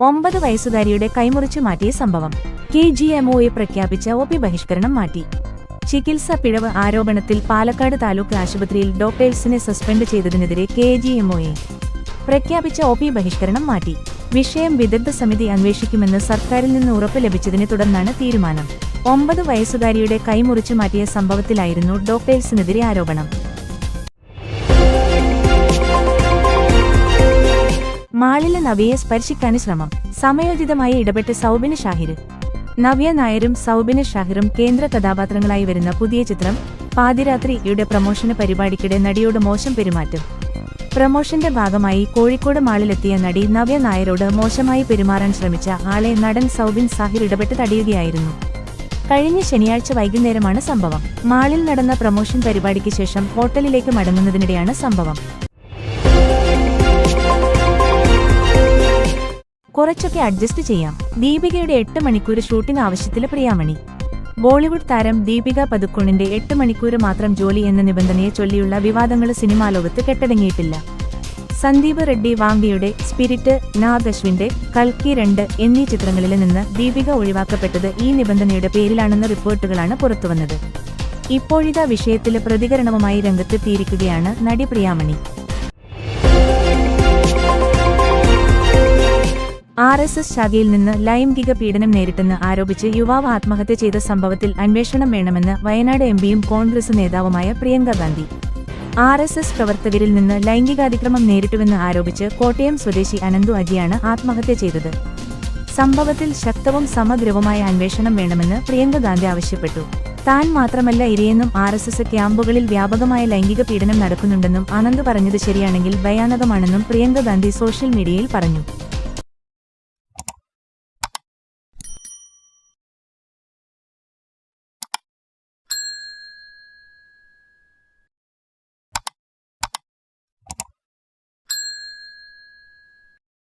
ഒമ്പത് വയസ്സുകാരിയുടെ കൈമുറിച്ചു മാറ്റിയ സംഭവം. കെ ജി എംഒയെ പ്രഖ്യാപിച്ച ഒ പി ബഹിഷ്കരണം മാറ്റി. ചികിത്സ പിഴവ് ആരോപണത്തിൽ പാലക്കാട് താലൂക്ക് ആശുപത്രിയിൽ ഡോക്ടേഴ്സിനെ സസ്പെൻഡ് ചെയ്തതിനെതിരെ കെ ജി എംഒയെ പ്രഖ്യാപിച്ച ഒ പി ബഹിഷ്കരണം മാറ്റി. വിഷയം വിദഗ്ധ സമിതി അന്വേഷിക്കുമെന്ന് സർക്കാരിൽ നിന്ന് ഉറപ്പ് ലഭിച്ചതിനെ തുടർന്നാണ് തീരുമാനം. ഒമ്പത് വയസ്സുകാരിയുടെ കൈമുറിച്ചു മാറ്റിയ സംഭവത്തിലായിരുന്നു ഡോക്ടേഴ്സിനെതിരെ ആരോപണം. മാളിലെ നവ്യയെ സ്പർശിക്കാന് ശ്രമം. സമയോചിതമായി ഇടപെട്ട് സൗബിന് ഷാഹിർ നവ്യ നായരും സൗബിന് ഷാഹിറും കേന്ദ്ര കഥാപാത്രങ്ങളായി വരുന്ന പുതിയ ചിത്രം പാതിരാത്രിയുടെ പ്രമോഷന് പരിപാടിക്കിടെ നടിയോട് മോശം പെരുമാറ്റം. പ്രമോഷന്റെ ഭാഗമായി കോഴിക്കോട് മാളിലെത്തിയ നടി നവ്യ നായരോട് മോശമായി പെരുമാറാൻ ശ്രമിച്ച ആളെ നടൻ സൗബിൻ സാഹിർ ഇടപെട്ട് തടയുകയായിരുന്നു. കഴിഞ്ഞ ശനിയാഴ്ച വൈകുന്നേരമാണ് സംഭവം. മാളിൽ നടന്ന പ്രമോഷൻ പരിപാടിക്ക് ശേഷം ഹോട്ടലിലേക്ക് മടങ്ങുന്നതിനിടെയാണ് സംഭവം. കുറച്ചൊക്കെ അഡ്ജസ്റ്റ് ചെയ്യാം. ദീപികയുടെ എട്ട് മണിക്കൂർ ഷൂട്ടിംഗ് ആവശ്യത്തിൽ പ്രിയാമണി. ബോളിവുഡ് താരം ദീപിക പതുക്കോണിന്റെ എട്ട് മണിക്കൂർ മാത്രം ജോലി എന്ന നിബന്ധനയെ ചൊല്ലിയുള്ള വിവാദങ്ങൾ സിനിമാ ലോകത്ത് കെട്ടടങ്ങിയിട്ടില്ല. സന്ദീപ് റെഡ്ഡി വാംഗയുടെ സ്പിരിറ്റ് നാഗ് അശ്വിന്റെ കൽക്കി രണ്ട് എന്നീ ചിത്രങ്ങളിൽ നിന്ന് ദീപിക ഒഴിവാക്കപ്പെട്ടത് ഈ നിബന്ധനയുടെ പേരിലാണെന്ന റിപ്പോർട്ടുകളാണ് പുറത്തുവന്നത്. ഇപ്പോഴിതാ വിഷയത്തിൽ പ്രതികരണവുമായി രംഗത്തെത്തിയിരിക്കുകയാണ് നടി പ്രിയാമണി. ആർ എസ് എസ് ശാഖയിൽ നിന്ന് ലൈംഗിക പീഡനം നേരിട്ടെന്ന് ആരോപിച്ച് യുവാവ് ആത്മഹത്യ ചെയ്ത സംഭവത്തിൽ അന്വേഷണം വേണമെന്ന് വയനാട് എംപിയും കോൺഗ്രസ് നേതാവുമായ Priyanka Gandhi. R S S പ്രവർത്തകരിൽ നിന്ന് ലൈംഗികാതിക്രമം നേരിട്ടുവെന്ന് ആരോപിച്ച് കോട്ടയം സ്വദേശി അനന്തു അജിയാണ് ആത്മഹത്യ ചെയ്തത്. സംഭവത്തിൽ ശക്തവും സമഗ്രവുമായ അന്വേഷണം വേണമെന്ന് പ്രിയങ്ക ഗാന്ധി ആവശ്യപ്പെട്ടു. താൻ മാത്രമല്ല ഇരയെന്നും ആർ എസ് എസ് ക്യാമ്പുകളിൽ വ്യാപകമായ ലൈംഗിക പീഡനം നടക്കുന്നുണ്ടെന്നും അനന്ത് പറഞ്ഞത് ശരിയാണെങ്കിൽ ഭയാനകമാണെന്നും പ്രിയങ്ക ഗാന്ധി സോഷ്യൽ മീഡിയയിൽ പറഞ്ഞു.